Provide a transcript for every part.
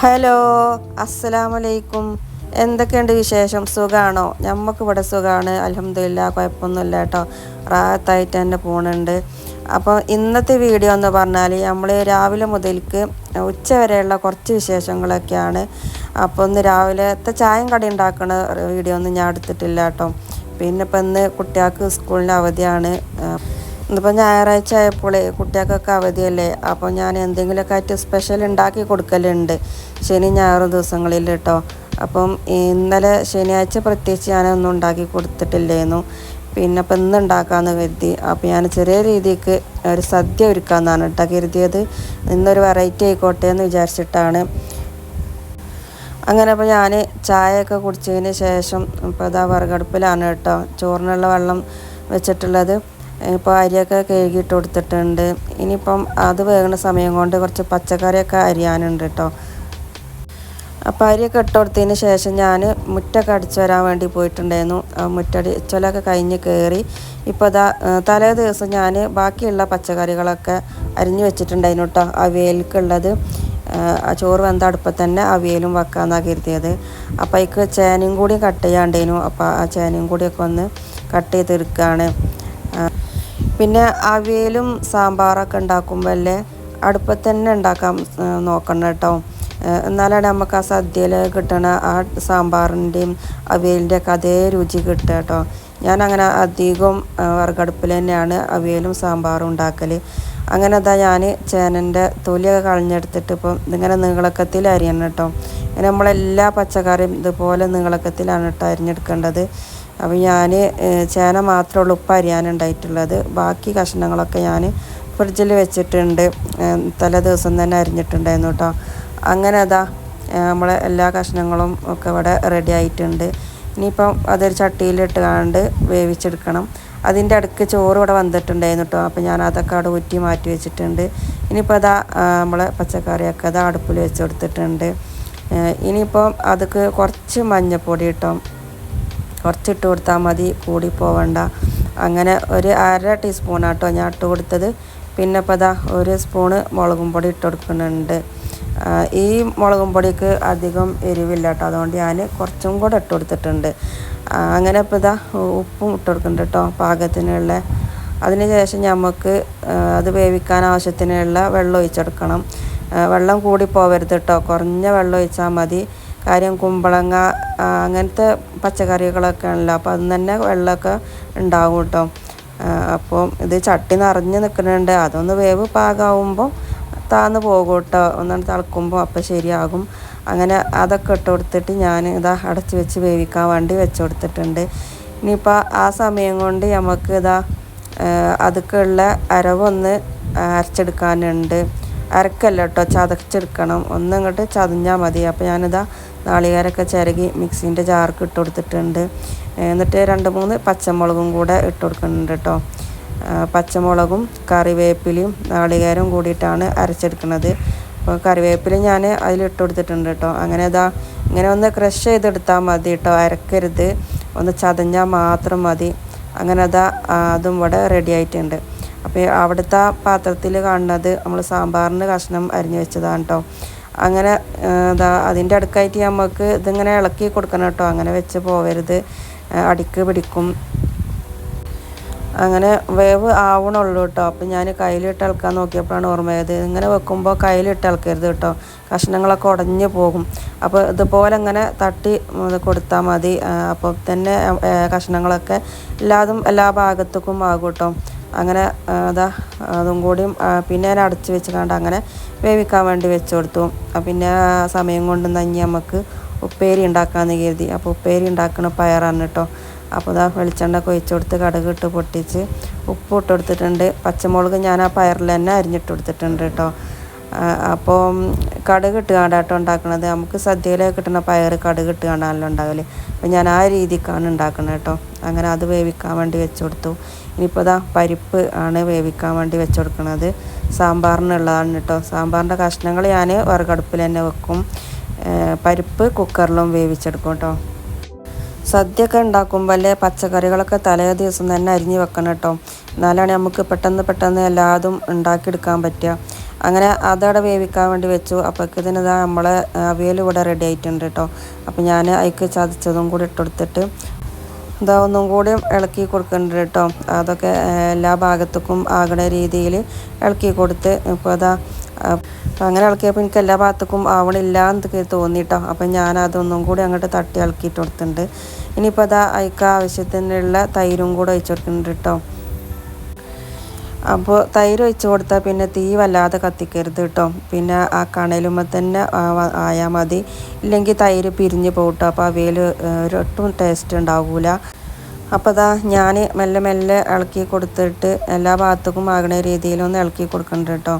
Hello അസ്സലാമലൈക്കും. എന്തൊക്കെയുണ്ട് വിശേഷം? സുഖമാണോ നമുക്ക് ഇവിടെ സുഖമാണ് അലഹമില്ല കുഴപ്പമൊന്നുമില്ല കേട്ടോ. റാത്തായിട്ട് തന്നെ പോണുണ്ട്. അപ്പോൾ ഇന്നത്തെ വീഡിയോ എന്ന് പറഞ്ഞാൽ നമ്മൾ രാവിലെ മുതൽക്ക് ഉച്ച വരെയുള്ള കുറച്ച് വിശേഷങ്ങളൊക്കെയാണ്. അപ്പോൾ ഒന്ന് രാവിലത്തെ ചായം കടി ഉണ്ടാക്കുന്ന വീഡിയോ ഒന്നും ഞാൻ എടുത്തിട്ടില്ല കേട്ടോ. പിന്നെ ഇപ്പം ഇന്ന് കുട്ടികൾക്ക് സ്കൂളിന്റെ അവധിയാണ്. ഇന്നിപ്പോൾ ഞായറാഴ്ച ആയപ്പോളേ കുട്ടികൾക്കൊക്കെ അവധിയല്ലേ? അപ്പോൾ ഞാൻ എന്തെങ്കിലുമൊക്കെ ആയിട്ട് സ്പെഷ്യൽ ഉണ്ടാക്കി കൊടുക്കലുണ്ട് ശനി ഞായറും ദിവസങ്ങളിൽ കേട്ടോ അപ്പം ഇന്നലെ ശനിയാഴ്ച പ്രത്യേകിച്ച് ഞാനൊന്നും ഉണ്ടാക്കി കൊടുത്തിട്ടില്ലായിരുന്നു പിന്നെ അപ്പം ഇന്ന് ഉണ്ടാക്കാമെന്ന് കരുതി. അപ്പോൾ ഞാൻ ചെറിയ രീതിക്ക് ഒരു സദ്യ ഒരുക്കാമെന്നാണ് കേട്ടോ കരുതിയത്. ഇന്നൊരു വെറൈറ്റി ആയിക്കോട്ടെ എന്ന് വിചാരിച്ചിട്ടാണ്. അങ്ങനെ അപ്പോൾ ഞാൻ ചായയൊക്കെ കുടിച്ചതിന് ശേഷം ഇപ്പോൾ ഇതാ വിറകടുപ്പിലാണ് കേട്ടോ. ചോറിനുള്ള വെള്ളം വെച്ചിട്ടുള്ളത്. ഇപ്പോൾ അരിയൊക്കെ കഴുകിയിട്ട് കൊടുത്തിട്ടുണ്ട്. ഇനിയിപ്പം അത് വേകുന്ന സമയം കൊണ്ട് കുറച്ച് പച്ചക്കറിയൊക്കെ അരിയാനുണ്ട് കേട്ടോ അപ്പോൾ അരിയൊക്കെ ഇട്ട് കൊടുത്തതിന് ശേഷം ഞാൻ മുറ്റൊക്കെ അടിച്ചു വരാൻ വേണ്ടി പോയിട്ടുണ്ടായിരുന്നു. മുറ്റടിച്ചലൊക്കെ കഴിഞ്ഞ് കയറി ഇപ്പോൾ അതാ തലേ ദിവസം ഞാൻ ബാക്കിയുള്ള പച്ചക്കറികളൊക്കെ അരിഞ്ഞു വെച്ചിട്ടുണ്ടായിരുന്നു കേട്ടോ ആ ചോറ് വെന്ത അടുപ്പത്ത് തന്നെ അവിയലും വെക്കാമെന്നാണ് കരുതിയത്. അപ്പോൾ അതിക്ക് ചേനയും കൂടി കട്ട് ചെയ്യാണ്ടേനു അപ്പോൾ ആ ചേനയും കൂടിയൊക്കെ ഒന്ന് കട്ട് ചെയ്തെടുക്കുകയാണ് പിന്നെ അവിയലും സാമ്പാറൊക്കെ ഉണ്ടാക്കുമ്പോൾ അല്ലേ അടുപ്പത്ത് തന്നെ ഉണ്ടാക്കാൻ നോക്കണം കേട്ടോ. എന്നാലാണ് നമുക്ക് ആ സദ്യയിൽ കിട്ടണ ആ സാമ്പാറിന്റെയും അവിയലിന്റെയൊക്കെ അതേ രുചി കിട്ടുക കേട്ടോ. ഞാൻ അങ്ങനെ അധികം വറുകടുപ്പിൽ തന്നെയാണ് അവിയലും സാമ്പാറും ഉണ്ടാക്കൽ അങ്ങനെ അതാ ഞാൻ ചേനന്റെ തൊലിയൊക്കെ കളഞ്ഞെടുത്തിട്ട് ഇപ്പം ഇതിങ്ങനെ നീളക്കത്തിൽ അരിയണം കേട്ടോ. ഇങ്ങനെ നമ്മളെല്ലാ പച്ചക്കറിയും ഇതുപോലെ നീളക്കത്തിലാണ് കേട്ടോ അരിഞ്ഞെടുക്കേണ്ടത്. അപ്പോൾ ഞാൻ ചേന മാത്രമേ ഉള്ളൂ ഉപ്പ് അരിയാനുണ്ടായിട്ടുള്ളത് ബാക്കി കഷ്ണങ്ങളൊക്കെ ഞാൻ ഫ്രിഡ്ജിൽ വെച്ചിട്ടുണ്ട്. തലേ ദിവസം തന്നെ അരിഞ്ഞിട്ടുണ്ടായിരുന്നു കേട്ടോ അങ്ങനെ അതാ നമ്മളെ എല്ലാ കഷ്ണങ്ങളും ഒക്കെ ഇവിടെ റെഡി ആയിട്ടുണ്ട്. ഇനിയിപ്പം അതൊരു ചട്ടിയിലിട്ട് കണ്ട് വേവിച്ചെടുക്കണം. അതിന്റെ അടുക്ക് ചോറ് ഇവിടെ വന്നിട്ടുണ്ടായിരുന്നു കേട്ടോ അപ്പോൾ ഞാൻ അതൊക്കെ അവിടെ ഊറ്റി മാറ്റി വെച്ചിട്ടുണ്ട്. ഇനിയിപ്പോൾ അതാ നമ്മളെ പച്ചക്കറിയൊക്കെ അതാ അടുപ്പിൽ വെച്ച് കൊടുത്തിട്ടുണ്ട്. ഇനിയിപ്പം അതൊക്കെ കുറച്ച് മഞ്ഞപ്പൊടി ഇട്ടോ. കുറച്ചിട്ട് കൊടുത്താൽ മതി കൂടി പോവണ്ട. അങ്ങനെ ഒരു അര ടീസ്പൂണാട്ടോ ഞാൻ ഇട്ട് കൊടുത്തത്. പിന്നെ ഇപ്പോൾ അതാ ഒരു സ്പൂണ് മുളകും പൊടി ഇട്ട് കൊടുക്കുന്നുണ്ട്. ഈ മുളകും പൊടിക്ക് അധികം എരിവില്ല കേട്ടോ. അതുകൊണ്ട് ഞാൻ കുറച്ചും കൂടെ ഇട്ട് കൊടുത്തിട്ടുണ്ട്. അങ്ങനെ ഇപ്പോൾ ഇതാ ഉപ്പും ഇട്ട് കൊടുക്കുന്നുണ്ട് കേട്ടോ പാകത്തിനുള്ള. അതിന് ശേഷം നമുക്ക് അത് വേവിക്കാൻ ആവശ്യത്തിനുള്ള വെള്ളം ഒഴിച്ചെടുക്കണം. വെള്ളം കൂടി പോവരുത് കേട്ടോ. കുറഞ്ഞ വെള്ളം ഒഴിച്ചാൽ മതി. കാര്യം കുമ്പളങ്ങ അങ്ങനത്തെ പച്ചക്കറികളൊക്കെ ആണല്ലോ അപ്പോൾ അതിന് തന്നെ വെള്ളമൊക്കെ ഉണ്ടാവും കേട്ടോ. അപ്പോൾ ഇത് ചട്ടി നിറഞ്ഞ് നിൽക്കുന്നുണ്ട്. അതൊന്ന് വേവ് പാകമാകുമ്പോൾ താന്ന് പോകും കേട്ടോ. ഒന്നാണ് തിളക്കുമ്പോൾ അപ്പം ശരിയാകും. അങ്ങനെ അതൊക്കെ ഇട്ട് കൊടുത്തിട്ട് ഞാൻ ഇതാ അടച്ച് വെച്ച് വേവിക്കാൻ വേണ്ടി വെച്ച് കൊടുത്തിട്ടുണ്ട്. ഇനിയിപ്പോൾ ആ സമയം കൊണ്ട് നമുക്ക് ഇതാ അതൊക്കെയുള്ള അരവൊന്ന് അരച്ചെടുക്കാനുണ്ട്. അരക്കല്ല കേട്ടോ. ചതച്ചെടുക്കണം. ഒന്നിങ്ങോട്ട് ചതഞ്ഞാൽ മതി. അപ്പോൾ ഞാനിതാ നാളികേരൊക്കെ ചിരകി മിക്സീന്റെ ജാർക്ക് ഇട്ട് കൊടുത്തിട്ടുണ്ട്. എന്നിട്ട് രണ്ട് മൂന്ന് പച്ചമുളകും കൂടെ ഇട്ട് കൊടുക്കുന്നുണ്ട് കേട്ടോ. പച്ചമുളകും കറിവേപ്പിലയും നാളികേരവും കൂടിയിട്ടാണ് അരച്ചെടുക്കുന്നത്. അപ്പോൾ കറിവേപ്പില ഞാൻ അതിലിട്ട് കൊടുത്തിട്ടുണ്ട് കേട്ടോ. അങ്ങനെ അതാ ഇങ്ങനെ ഒന്ന് ക്രഷ് ചെയ്തെടുത്താൽ മതി കേട്ടോ. അരക്കരുത്. ഒന്ന് ചതഞ്ഞാൽ മാത്രം മതി. അങ്ങനെ അതാ അതും ഇവിടെ റെഡി ആയിട്ടുണ്ട്. അപ്പോൾ അവിടുത്തെ പാത്രത്തിൽ കാണുന്നത് നമ്മൾ സാമ്പാറിന് കഷ്ണം അരിഞ്ഞു വെച്ചതാണ് കേട്ടോ അങ്ങനെ ഇതാ അതിന്റെ അടുക്കായിട്ട് നമുക്ക് ഇതിങ്ങനെ ഇളക്കി കൊടുക്കണം കേട്ടോ അങ്ങനെ വെച്ച് പോവരുത്. അടിക്ക് പിടിക്കും. അങ്ങനെ വേവ് ആവണുള്ളൂ കേട്ടോ അപ്പം ഞാൻ കയ്യിലിട്ട് ഇളക്കാൻ നോക്കിയപ്പോഴാണ് ഓർമ്മയത് ഇങ്ങനെ വെക്കുമ്പോൾ കയ്യിലിട്ട് ഇളക്കരുത് കേട്ടോ കഷ്ണങ്ങളൊക്കെ ഉടഞ്ഞു പോകും. അപ്പോൾ ഇതുപോലെ ഇങ്ങനെ തട്ടി കൊടുത്താൽ മതി. അപ്പോൾ തന്നെ കഷ്ണങ്ങളൊക്കെ എല്ലാതും എല്ലാ ഭാഗത്തേക്കും ആകും കേട്ടോ അങ്ങനെ അതാ അതും കൂടിയും പിന്നെ ഞാൻ അടച്ച് വെച്ച് അങ്ങനെ വേവിക്കാൻ വേണ്ടി വെച്ച് കൊടുത്തു. പിന്നെ സമയം കൊണ്ട് നഞ്ഞി നമുക്ക് ഉപ്പേരി ഉണ്ടാക്കാമെന്ന് കരുതി. അപ്പോൾ ഉപ്പേരി ഉണ്ടാക്കണ പയറാണ് കേട്ടോ. അപ്പോൾ ഇതാ വെളിച്ചെണ്ണ കൊഴിച്ച് കൊടുത്ത് കടുക് ഇട്ട് പൊട്ടിച്ച് ഉപ്പ് ഇട്ട് കൊടുത്തിട്ടുണ്ട്. പച്ചമുളക് ഞാൻ ആ പയറിൽ തന്നെ അരിഞ്ഞിട്ട് കൊടുത്തിട്ടുണ്ട് കേട്ടോ. അപ്പോൾ കടുക് ഇട്ട് കേട്ടോ ഉണ്ടാക്കുന്നത് നമുക്ക് സദ്യയിലൊക്കെ കിട്ടുന്ന പയർ കടുക് ഇട്ട് കാണ്ടാണല്ലോ ഉണ്ടാവില്ലേ അപ്പോൾ ഞാൻ ആ രീതിക്കാണ് ഉണ്ടാക്കുന്നത് കേട്ടോ. അങ്ങനെ അത് വേവിക്കാൻ വേണ്ടി വെച്ച് കൊടുത്തു. ഇനിയിപ്പോൾ ഇതാ പരിപ്പ് ആണ് വേവിക്കാൻ വേണ്ടി വെച്ച് കൊടുക്കുന്നത് സാമ്പാറിനുള്ളതാണ് കേട്ടോ. സാമ്പാറിന്റെ കഷ്ണങ്ങൾ ഞാൻ വറുകടുപ്പിൽ തന്നെ വെക്കും. പരിപ്പ് കുക്കറിലും വേവിച്ചെടുക്കും കേട്ടോ. സദ്യയൊക്കെ ഉണ്ടാക്കുമ്പോൾ അല്ലേ പച്ചക്കറികളൊക്കെ തലേ ദിവസം തന്നെ അരിഞ്ഞ് വെക്കണം കേട്ടോ. എന്നാലാണ് നമുക്ക് പെട്ടെന്ന് പെട്ടെന്ന് എല്ലാതും ഉണ്ടാക്കിയെടുക്കാൻ പറ്റുക. അങ്ങനെ അതവിടെ വേവിക്കാൻ വേണ്ടി വെച്ചു. അപ്പോഴേക്ക് ഇതാ നമ്മളെ അവിയൽ ഇവിടെ റെഡി ആയിട്ടുണ്ട് കേട്ടോ അപ്പോൾ ഞാൻ അതിക്ക് ചതച്ചതും കൂടി ഇട്ടെടുത്തിട്ട് ഇതാ ഒന്നും കൂടി ഇളക്കി കൊടുക്കുന്നുണ്ട് കേട്ടോ അതൊക്കെ എല്ലാ ഭാഗത്തേക്കും ആകണ രീതിയിൽ ഇളക്കി കൊടുത്ത് ഇപ്പോൾ അതാ അങ്ങനെ ഇളക്കിയപ്പോൾ എനിക്ക് എല്ലാ ഭാഗത്തേക്കും ആവണില്ല എന്നൊക്കെ തോന്നിട്ടോ അപ്പം ഞാൻ അതൊന്നും കൂടി അങ്ങോട്ട് തട്ടി ഇളക്കിയിട്ട് കൊടുത്തിട്ടുണ്ട്. ഇനിയിപ്പോൾ അതാ അതിക്ക് ആവശ്യത്തിനുള്ള തൈരും കൂടെ ഒഴിച്ചു കൊടുക്കുന്നുണ്ട് കേട്ടോ അപ്പോൾ തൈര് ഒഴിച്ച് കൊടുത്താൽ പിന്നെ തീ വല്ലാതെ കത്തിക്കരുത് കേട്ടോ പിന്നെ ആ കണലുമ്പോൾ തന്നെ ആയാൽ മതി. ഇല്ലെങ്കിൽ തൈര് പിരിഞ്ഞ് പോകട്ടോ അപ്പോൾ അവയിൽ ഒരൊട്ടും ടേസ്റ്റ് ഉണ്ടാവില്ല അപ്പോൾ അതാ ഞാൻ മെല്ലെ മെല്ലെ ഇളക്കി കൊടുത്തിട്ട് എല്ലാ ഭാഗത്തേക്കും ആകണ രീതിയിലൊന്ന് ഇളക്കി കൊടുക്കണ്ട കേട്ടോ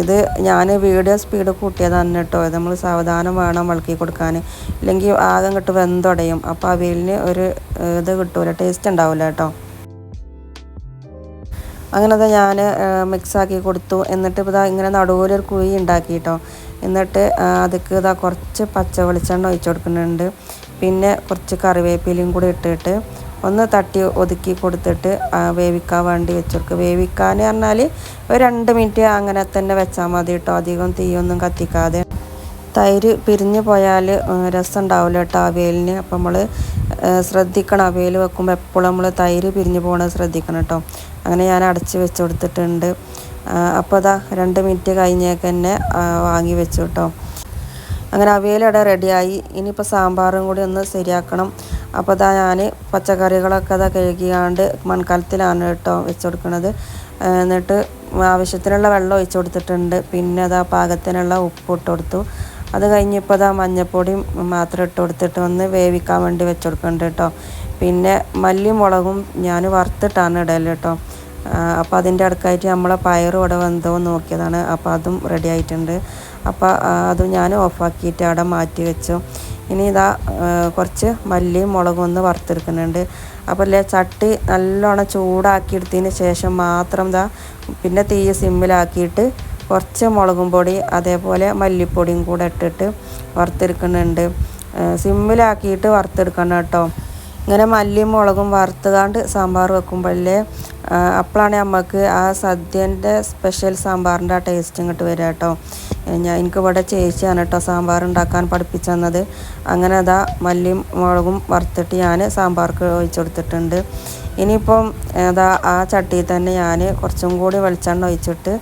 ഇത് ഞാൻ വീഡിയോ സ്പീഡ് കൂട്ടിയതാണ് കേട്ടോ ഇത് നമ്മൾ സാവധാനം വേണം ഇളക്കി കൊടുക്കാൻ ഇല്ലെങ്കിൽ ആകെ ഇങ്ങോട്ട് വെന്തുടയും. അപ്പോൾ അവയിലിന് ഒരു ഇത് കിട്ടൂല ടേസ്റ്റ് ഉണ്ടാവില്ല കേട്ടോ അങ്ങനെ അത് ഞാൻ മിക്സാക്കി കൊടുത്തു. എന്നിട്ട് ഇതാ ഇങ്ങനെ നടുവിലൊരു കുഴി ഉണ്ടാക്കി കേട്ടോ എന്നിട്ട് അതിക്ക് ഇതാ കുറച്ച് പച്ച വെളിച്ചെണ്ണ ഒഴിച്ചു കൊടുക്കുന്നുണ്ട്. പിന്നെ കുറച്ച് കറിവേപ്പിലയും കൂടി ഇട്ടിട്ട് ഒന്ന് തട്ടി ഒതുക്കി കൊടുത്തിട്ട് വേവിക്കാൻ വേണ്ടി വെച്ച് കൊടുക്കുക വേവിക്കാൻ പറഞ്ഞാൽ ഒരു രണ്ട് മിനിറ്റ് അങ്ങനെ തന്നെ വെച്ചാൽ മതി കേട്ടോ. അധികം തീയൊന്നും കത്തിക്കാതെ. തൈര് പിരിഞ്ഞു പോയാൽ രസം ഉണ്ടാവില്ല കേട്ടോ അവയലിന് അപ്പം നമ്മൾ ശ്രദ്ധിക്കണം. അവിയൽ വെക്കുമ്പോൾ എപ്പോഴും നമ്മൾ തൈര് പിരിഞ്ഞു പോകണത് ശ്രദ്ധിക്കണം കേട്ടോ. അങ്ങനെ ഞാൻ അടച്ച് വെച്ച് കൊടുത്തിട്ടുണ്ട്. അപ്പോൾ അതാ രണ്ട് മിനിറ്റ് കഴിഞ്ഞേക്ക് തന്നെ വാങ്ങി വെച്ചു കേട്ടോ. അങ്ങനെ അവിയലവിടെ റെഡിയായി. ഇനിയിപ്പോൾ സാമ്പാറും കൂടി ഒന്ന് ശരിയാക്കണം. അപ്പോൾ അതാ ഞാൻ പച്ചക്കറികളൊക്കെ അതാ കഴുകിയാണ്ട് മൺകലത്തിലാണ് കേട്ടോ വെച്ച് കൊടുക്കുന്നത് എന്നിട്ട് ആവശ്യത്തിനുള്ള വെള്ളം ഒഴിച്ചു കൊടുത്തിട്ടുണ്ട്. പിന്നെ അതാ പാകത്തിനുള്ള ഉപ്പ് ഇട്ട് കൊടുത്തു. അത് കഴിഞ്ഞപ്പോൾ അതാ മഞ്ഞൾപ്പൊടിയും മാത്രം ഇട്ട് കൊടുത്തിട്ട് ഒന്ന് വേവിക്കാൻ വേണ്ടി വെച്ച് കൊടുക്കുന്നുണ്ട് കേട്ടോ. പിന്നെ മല്ലിയും മുളകും ഞാൻ വറുത്തിട്ടാണ് ഇടൽ കേട്ടോ. അപ്പോൾ അതിന്റെ അടുക്കായിട്ട് നമ്മളെ പയറും ഇവിടെ വെന്തോ നോക്കിയതാണ്. അപ്പോൾ അതും റെഡി ആയിട്ടുണ്ട്. അപ്പോൾ അതും ഞാൻ ഓഫാക്കിയിട്ട് അവിടെ മാറ്റി വെച്ചു. ഇനി ഇതാ കുറച്ച് മല്ലിയും മുളകും ഒന്ന് വറുത്തെടുക്കുന്നുണ്ട്. അപ്പോൾ അല്ലേ ചട്ടി നല്ലോണം ചൂടാക്കി എടുത്തതിന് ശേഷം മാത്രം ഇതാ പിന്നെ തീ സിമ്മിലാക്കിയിട്ട് കുറച്ച് മുളകും പൊടി അതേപോലെ മല്ലിപ്പൊടിയും കൂടെ ഇട്ടിട്ട് വറുത്തെടുക്കുന്നുണ്ട്. സിമ്മിലാക്കിയിട്ട് വറുത്തെടുക്കണം കേട്ടോ. ഇങ്ങനെ മല്ലിയും മുളകും വറുത്തുകാണ്ട് സാമ്പാർ വെക്കുമ്പോഴല്ലേ അപ്പോഴാണ് നമുക്ക് ആ സദ്യന്റെ സ്പെഷ്യൽ സാമ്പാറിന്റെ ആ ടേസ്റ്റ് ഇങ്ങോട്ട് വരിക കേട്ടോ ഞാൻ എനിക്ക് ഇവിടെ ചേച്ചിയാണ് കേട്ടോ സാമ്പാർ ഉണ്ടാക്കാൻ പഠിപ്പിച്ചു തന്നത്. അങ്ങനെ അതാ മല്ലിയും മുളകും വറുത്തിട്ട് ഞാൻ സാമ്പാർക്ക് ഒഴിച്ചു കൊടുത്തിട്ടുണ്ട്. ഇനിയിപ്പം അതാ ആ ചട്ടിയിൽ തന്നെ ഞാൻ കുറച്ചും കൂടി വെളിച്ചെണ്ണ ഒഴിച്ചിട്ട്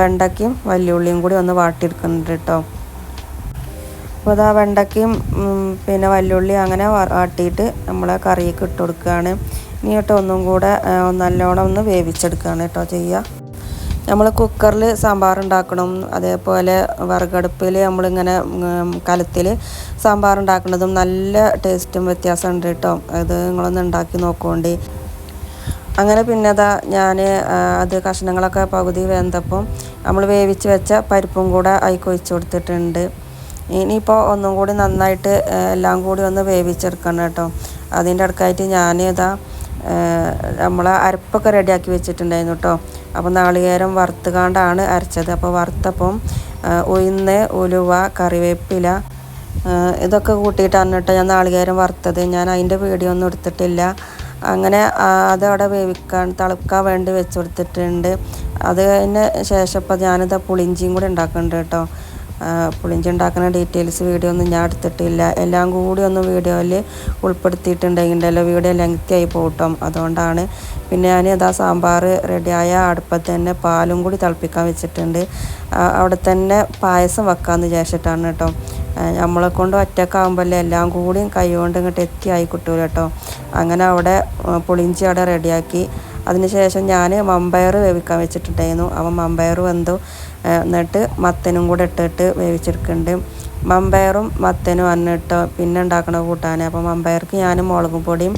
വെണ്ടയ്ക്കും വല്യുള്ളിയും കൂടി ഒന്ന് വാട്ടിയെടുക്കുന്നുണ്ട് കേട്ടോ അപ്പോൾ ഇതാ വെണ്ടയ്ക്കയും പിന്നെ വല്ലുള്ളി അങ്ങനെ വാട്ടിയിട്ട് നമ്മളെ കറിയൊക്കെ ഇട്ട് കൊടുക്കുകയാണ് ഇനി ഒന്നും കൂടെ നല്ലോണം ഒന്ന് വേവിച്ചെടുക്കുകയാണ് കേട്ടോ ചെയ്യുക നമ്മൾ കുക്കറിൽ സാമ്പാർ ഉണ്ടാക്കണം അതേപോലെ വറുകടുപ്പിൽ നമ്മളിങ്ങനെ കലത്തിൽ സാമ്പാർ ഉണ്ടാക്കുന്നതും നല്ല ടേസ്റ്റും വ്യത്യാസമുണ്ട് കേട്ടോ. അത് നിങ്ങളൊന്ന് ഉണ്ടാക്കി നോക്കുകൊണ്ട് അങ്ങനെ പിന്നെ അതാ ഞാൻ അത് കഷ്ണങ്ങളൊക്കെ പകുതി വെന്തപ്പം നമ്മൾ വേവിച്ച് വെച്ച പരിപ്പും കൂടെ അതിക്കൊഴിച്ച് കൊടുത്തിട്ടുണ്ട്. ഇനിയിപ്പോൾ ഒന്നും കൂടി നന്നായിട്ട് എല്ലാം കൂടി ഒന്ന് വേവിച്ചെടുക്കണം കേട്ടോ. അതിന്റെ അടുക്കായിട്ട് ഞാൻ ഇതാ നമ്മൾ അരപ്പൊക്കെ റെഡിയാക്കി വെച്ചിട്ടുണ്ടായിരുന്നു കേട്ടോ. അപ്പോൾ നാളികേരം വറുത്തുകാണ്ടാണ് അരച്ചത്. അപ്പോൾ വറുത്തപ്പം ഉയർന്ന് ഉലുവ കറിവേപ്പില ഇതൊക്കെ കൂട്ടിയിട്ടാണ് കേട്ടോ ഞാൻ നാളികേരം വറുത്തത്. ഞാൻ അതിന്റെ വീഡിയോ ഒന്നും എടുത്തിട്ടില്ല. അങ്ങനെ അതവിടെ വേവിക്കാൻ തിളക്കാൻ വേണ്ടി വെച്ച് കൊടുത്തിട്ടുണ്ട്. അത് കഴിഞ്ഞ ശേഷം ഇപ്പോൾ ഞാനിത് പുളിഞ്ചിയും കൂടി ഉണ്ടാക്കുന്നുണ്ട് കേട്ടോ. പുളിഞ്ചി ഉണ്ടാക്കുന്ന ഡീറ്റെയിൽസ് വീഡിയോ ഒന്നും ഞാൻ എടുത്തിട്ടില്ല. എല്ലാം കൂടി ഒന്ന് വീഡിയോയിൽ ഉൾപ്പെടുത്തിയിട്ടുണ്ടെങ്കിലോ വീഡിയോ ലെങ്ത്തി ആയി പോകട്ടോ അതുകൊണ്ടാണ് പിന്നെ ഞാൻ അതാ സാമ്പാർ റെഡിയായ അടുപ്പത്ത് തന്നെ പാലും കൂടി തിളപ്പിക്കാൻ വെച്ചിട്ടുണ്ട്. അവിടെ തന്നെ പായസം വെക്കാമെന്ന് വിചാരിച്ചിട്ടാണ് കേട്ടോ. നമ്മളെ കൊണ്ട് ഒറ്റക്കാകുമ്പോഴല്ലേ എല്ലാം കൂടിയും കൈ കൊണ്ട് ഇങ്ങോട്ട് എത്തിയായി കിട്ടൂല കേട്ടോ. അങ്ങനെ അവിടെ പുളിഞ്ചി അവിടെ റെഡിയാക്കി. അതിനുശേഷം ഞാൻ മമ്പയർ വേവിക്കാൻ വെച്ചിട്ടുണ്ടായിരുന്നു. അപ്പം മമ്പയർ വെന്തു. എന്നിട്ട് മത്തനും കൂടെ ഇട്ടിട്ട് വേവിച്ചെടുക്കുന്നുണ്ട്. മമ്പയറും മത്തനും അന്നിട്ട് പിന്നെ ഉണ്ടാക്കണ കൂട്ടാൻ അപ്പോൾ മമ്പയർക്ക് ഞാൻ മുളകും പൊടിയും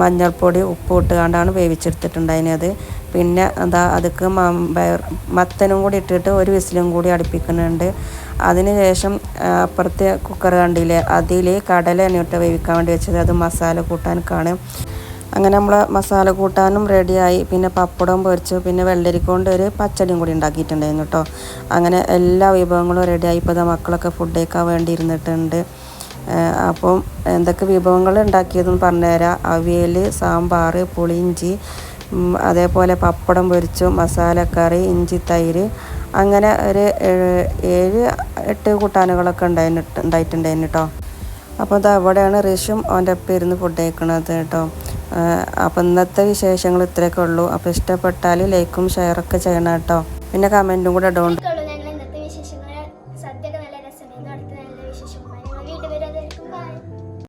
മഞ്ഞൾപ്പൊടി ഉപ്പ് ഇട്ടുകൊണ്ടാണ് വേവിച്ചെടുത്തിട്ടുണ്ടായിരുന്നത്. പിന്നെ എന്താ അതൊക്കെ മമ്പയർ മത്തനും കൂടി ഇട്ടിട്ട് ഒരു വിസിലും കൂടി അടുപ്പിക്കുന്നുണ്ട്. അതിന് ശേഷം അപ്പുറത്തെ കുക്കർ കണ്ടില്ലേ അതിൽ കടല എന്നിട്ട് വേവിക്കാൻ വേണ്ടി വെച്ചത്. അത് മസാല കൂട്ടാനൊക്കെയാണ് അങ്ങനെ നമ്മൾ മസാല കൂട്ടാനും റെഡിയായി പിന്നെ പപ്പടം പൊരിച്ചു. പിന്നെ വെള്ളരിക്കൊണ്ട് ഒരു പച്ചടിയും കൂടി ഉണ്ടാക്കിയിട്ടുണ്ടായിരുന്നു കേട്ടോ അങ്ങനെ എല്ലാ വിഭവങ്ങളും റെഡിയായി ഇപ്പോൾ മക്കളൊക്കെ ഫുഡ് കഴിക്കാൻ വേണ്ടി ഇരുന്നിട്ടുണ്ട്. അപ്പം എന്തൊക്കെ വിഭവങ്ങൾ ഉണ്ടാക്കിയതെന്ന് പറഞ്ഞുതരാം. അവിയൽ സാമ്പാർ പുളിയിഞ്ചി അതേപോലെ പപ്പടം പൊരിച്ചു മസാലക്കറി ഇഞ്ചി തൈര്. അങ്ങനെ ഒരു ഏഴ് എട്ട് കൂട്ടാനുകളൊക്കെ ഉണ്ടായിട്ടുണ്ടായിരുന്നു കേട്ടോ അപ്പോൾ അത് അവിടെയാണ് ഋഷും അവന്റെ ഒപ്പം ഇരുന്ന് ഫുഡ് കഴിക്കണത് കേട്ടോ അപ്പോൾ ഇന്നത്തെ വിശേഷങ്ങൾ ഇത്രയൊക്കെ ഉള്ളൂ. അപ്പോൾ ഇഷ്ടപ്പെട്ടാൽ ലൈക്കും ഷെയറൊക്കെ ചെയ്യണം കേട്ടോ. പിന്നെ കമന്റും കൂടെ ഇടുകൊണ്ട്